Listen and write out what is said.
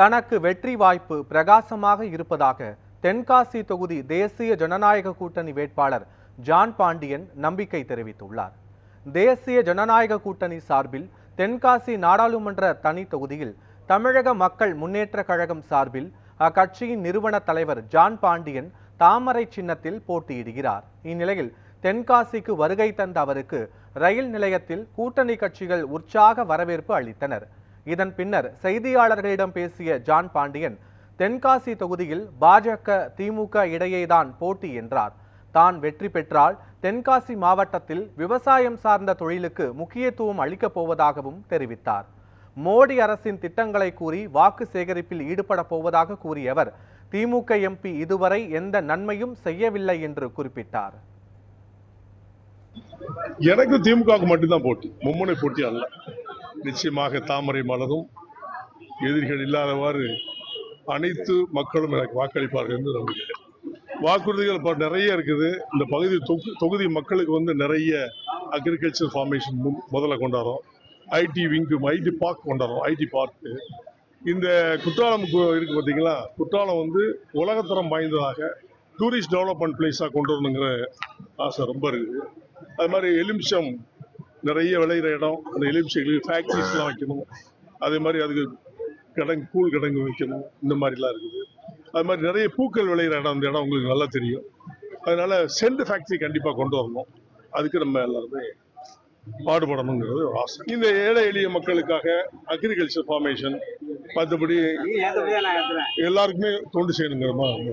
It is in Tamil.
தனக்கு வெற்றி வாய்ப்பு பிரகாசமாக இருப்பதாக தென்காசி தொகுதி தேசிய ஜனநாயக கூட்டணி வேட்பாளர் ஜான் பாண்டியன் நம்பிக்கை தெரிவித்துள்ளார். தேசிய ஜனநாயக கூட்டணி சார்பில் தென்காசி நாடாளுமன்ற தனி தொகுதியில் தமிழக மக்கள் முன்னேற்ற கழகம் சார்பில் அக்கட்சியின் நிறுவன தலைவர் ஜான் பாண்டியன் தாமரை சின்னத்தில் போட்டியிடுகிறார். இந்நிலையில் தென்காசிக்கு வருகை தந்த அவருக்கு ரயில் நிலையத்தில் கூட்டணி கட்சிகள் உற்சாக வரவேற்பு அளித்தனர். இதன் பின்னர் செய்தியாளர்களிடம் பேசிய ஜான் பாண்டியன் தென்காசி தொகுதியில் பாஜக திமுக இடையேதான் போட்டி என்றார். தான் வெற்றி பெற்றால் தென்காசி மாவட்டத்தில் விவசாயம் சார்ந்த தொழிலுக்கு முக்கியத்துவம் அளிக்கப் போவதாகவும் தெரிவித்தார். மோடி அரசின் திட்டங்களை கூறி வாக்கு சேகரிப்பில் ஈடுபட போவதாக கூறியவர் திமுக எம்பி இதுவரை எந்த நன்மையும் செய்யவில்லை என்று குறிப்பிட்டார். எனக்கு திமுக மட்டும்தான் போட்டி. மும்முனை போட்டி அல்ல. நிச்சயமாக தாமரை மலரும். எதிரிகள் இல்லாதவாறு அனைத்து மக்களும் எனக்கு வாக்களிப்பார்கள் என்று நம்புகிறேன். வாக்குறுதிகள் இப்போ நிறைய இருக்குது. இந்த பகுதி தொகு- தொகுதி மக்களுக்கு வந்து நிறைய அக்ரிகல்ச்சர் ஃபார்மேஷன் முதல்ல கொண்டாடுறோம். ஐடி விங்கு ஐடி பார்க் கொண்டாடுறோம். ஐடி பார்க்கு இந்த குற்றாலம் இருக்குது இருக்கு பார்த்தீங்களா? குற்றாலம் வந்து உலகத்தரம் வாய்ந்ததாக டூரிஸ்ட் டெவலப்மெண்ட் பிளேஸாக கொண்டு வரணுங்கிற ஆசை ரொம்ப இருக்குது. அது மாதிரி எலுமிச்சம் நிறைய விளையிற இடம் அந்த எலுமிச்சைகளுக்கு ஃபேக்ட்ரிஸ்லாம் வைக்கணும். அதே மாதிரி அதுக்கு கிடங்கு கூழ் கிடங்கு வைக்கணும். இந்த மாதிரிலாம் இருக்குது. அது மாதிரி நிறைய பூக்கள் விளையிற இடம் அந்த இடம் உங்களுக்கு நல்லா தெரியும். அதனால சென்ட் ஃபேக்ட்ரி கண்டிப்பாக கொண்டு வரணும். அதுக்கு நம்ம எல்லாருமே பாடுபடணுங்கிறது ஒரு ஆசை. இந்த ஏழை எளிய மக்களுக்காக அக்ரிகல்ச்சர் ஃபார்மேஷன் மற்றபடி எல்லாருக்குமே தொண்டு செய்யணுங்கிற மாதிரி